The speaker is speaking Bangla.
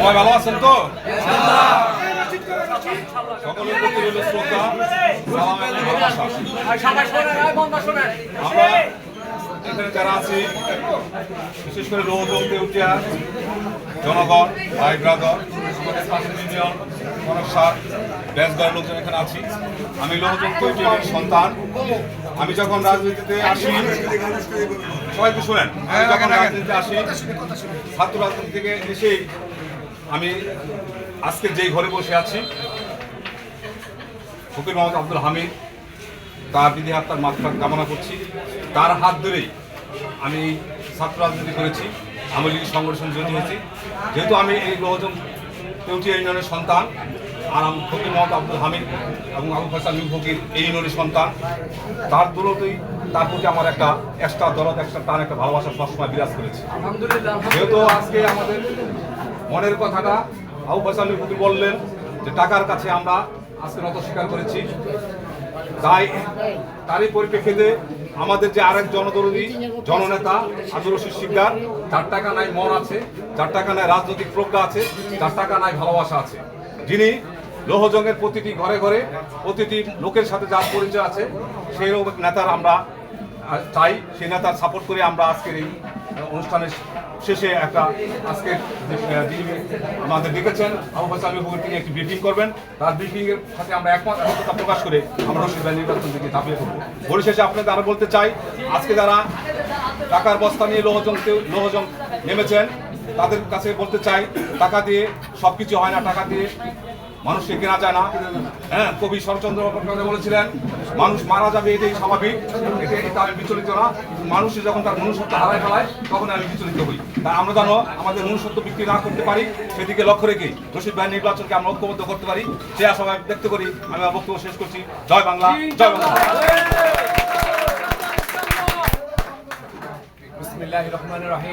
সবাই ভালো আছেন তো? এখানে আছি, বিশেষ করে জনগণ লোকজন এখানে আমি কৈটিয়ার সন্তান। আমি যখন রাজনীতিতে আসি, সবাই একটু শোনেন। রাজনীতিতে আসি, ছাত্র রাজনীতি থেকে এসেই আমি আজকে যেই ঘরে বসে আছি ফকির মোহাম্মদ আব্দুল হামিদ তার বিধি আত্মার মাত্রা কামনা করছি। তার হাত ধরেই আমি ছাত্র রাজনীতি করেছি আমি লীগ সংগঠন জড়িত হয়েছি। যেহেতু আমি এই গ্রহজন কেউটিয়া ইউনিয়নের সন্তান আর আমি ফকির মোহাম্মদ আব্দুল হামিদ এবং আবু ফয়সাল মির ফকির এই ইউনিয়নের সন্তান তার দৌলতেই তার প্রতি আমার একটা এক্সট্রা দরদ একটা টান একটা ভালোবাসা সবসময় বিরাজ করেছে। যেহেতু আজকে আমাদের মনের কথাটা আবু ফয়সাল মির বললেন যে টাকার কাছে আমরা আজকে নত স্বীকার করেছি। তাই তারই পরিপ্রেক্ষিতে আমাদের যে আরেক জনদরদী, জননেতা আব্দুর রশিদ শিকদার, যার টাকা নাই মন আছে, যার টাকা নাই রাজনৈতিক প্রজ্ঞা আছে, যার টাকা নাই ভালোবাসা আছে। যিনি লৌহজঙ্গের প্রতিটি ঘরে ঘরে, প্রতিটি লোকের সাথে যার পরিচয় আছে, সেই নেতার আমরা চাই, সেই নেতার সাপোর্ট করে আমরা আজকের এই অনুষ্ঠানের শেষে একটা আজকে যিনি আমাদের ডেকেছেন আবু হাসান তিনি একটি ব্রিফিং করবেন। তার ব্রিফিং এর সাথে আমরা একমত একতা প্রকাশ করে আমরা রশিদ নির্বাচন থেকে ঝাঁপিয়ে পড়ব। পরিশেষে আপনাদের আরও বলতে চাই, আজকে যারা টাকার বস্তা নিয়ে লোহজন লোহজন নেমেছেন, তাদের কাছে বলতে চাই, টাকা দিয়ে সবকিছু হয় না, টাকা দিয়ে মানুষকে কেনা যায় না। হ্যাঁ কবি শরৎচন্দ্র বলেছিলেন, মানুষ মারা যাবে এটাই স্বাভাবিক এটা এটা আমি বিচলিত না। মানুষ যখন তার মনুষ্যত্ব হারায় ফেলায়, তখন আমি বিচলিত হই। তাই আমরা যেন আমাদের মনুষ্যত্ব বিক্রি না করতে পারি, সেদিকে লক্ষ্য রেখে রশিদ ভাই নির্বাচনকে আমরা ঐক্যবদ্ধ করতে পারি। সে আশা ব্যক্ত করি, আমি বক্তব্য শেষ করছি। জয় বাংলা জয় বাংলা। বিসমিল্লাহ রহমান রহিম।